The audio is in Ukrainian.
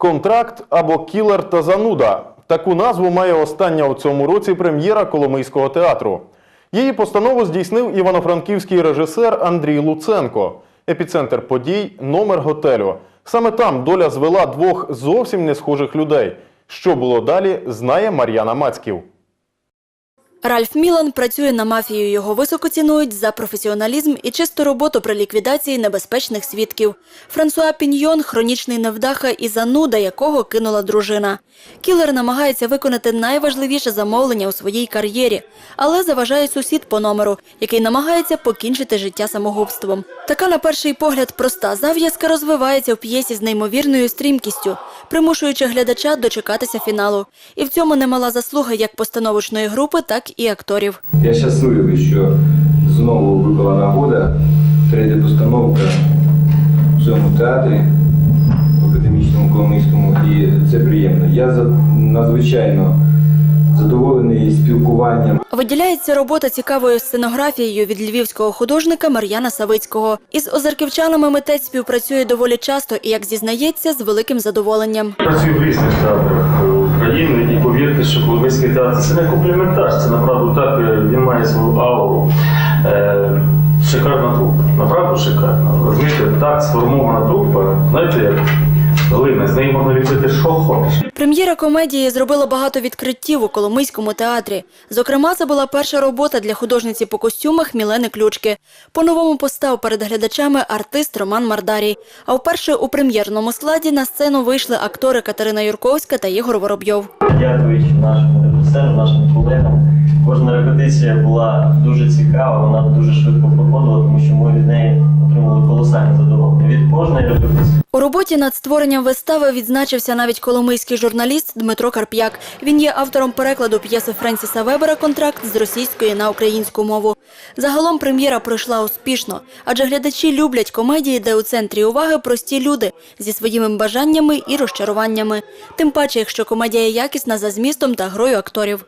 Контракт або кілер та зануда. Таку назву має остання у цьому році прем'єра Коломийського театру. Її постанову здійснив івано-франківський режисер Андрій Луценко. Епіцентр подій номер готелю. Саме там доля звела двох зовсім не схожих людей. Що було далі, знає Мар'яна Мацьків. Ральф Мілан працює на мафію. Його високо цінують за професіоналізм і чисту роботу при ліквідації небезпечних свідків. Франсуа Піньйон – хронічний невдаха і зануда, якого кинула дружина. Кілер намагається виконати найважливіше замовлення у своїй кар'єрі, але заважає сусід по номеру, який намагається покінчити життя самогубством. Така, на перший погляд, проста зав'язка розвивається в п'єсі з неймовірною стрімкістю, примушуючи глядача дочекатися фіналу. І в цьому немала заслуга як постановочної групи, так і акторів. Я щасливий, що знову випала нагода, третя постановка в цьому театрі, в академічному Коломийському, і це приємно. Я за- надзвичайно задоволений спілкуванням. Виділяється робота цікавою сценографією від львівського художника Мар'яна Савицького. Із озерківчанами митець співпрацює доволі часто і, як зізнається, з великим задоволенням. Працюю в різних театрах України і повірте, що Коломийський театр це не компліментар, це направду так, е, він має свою ауру. Е, шикарна трупа, направду шикарна. Розумієте, так сформована трупа, знаєте, як глина, з неї можна ліпити, що хочеш. Прем'єра комедії зробила багато відкриттів у Коломийському театрі. Зокрема, це була перша робота для художниці по костюмах Мілени Ключки. По-новому постав перед глядачами артист Роман Мардарій. А вперше у прем'єрному складі на сцену вийшли актори Катерина Юрковська та Ігор Воробйов. Дякуючи нашому режисеру, нашим колегам. Кожна репетиція була дуже цікава, вона дуже швидко проходила, тому що ми від неї отримали колосальне задоволення. Від кожної репетиції. Роботі над створенням вистави відзначився навіть коломийський журналіст Дмитро Карп'як. Він є автором перекладу п'єси Френсіса Вебера «Контракт» з російської на українську мову. Загалом прем'єра пройшла успішно, адже глядачі люблять комедії, де у центрі уваги прості люди зі своїми бажаннями і розчаруваннями. Тим паче, якщо комедія якісна за змістом та грою акторів.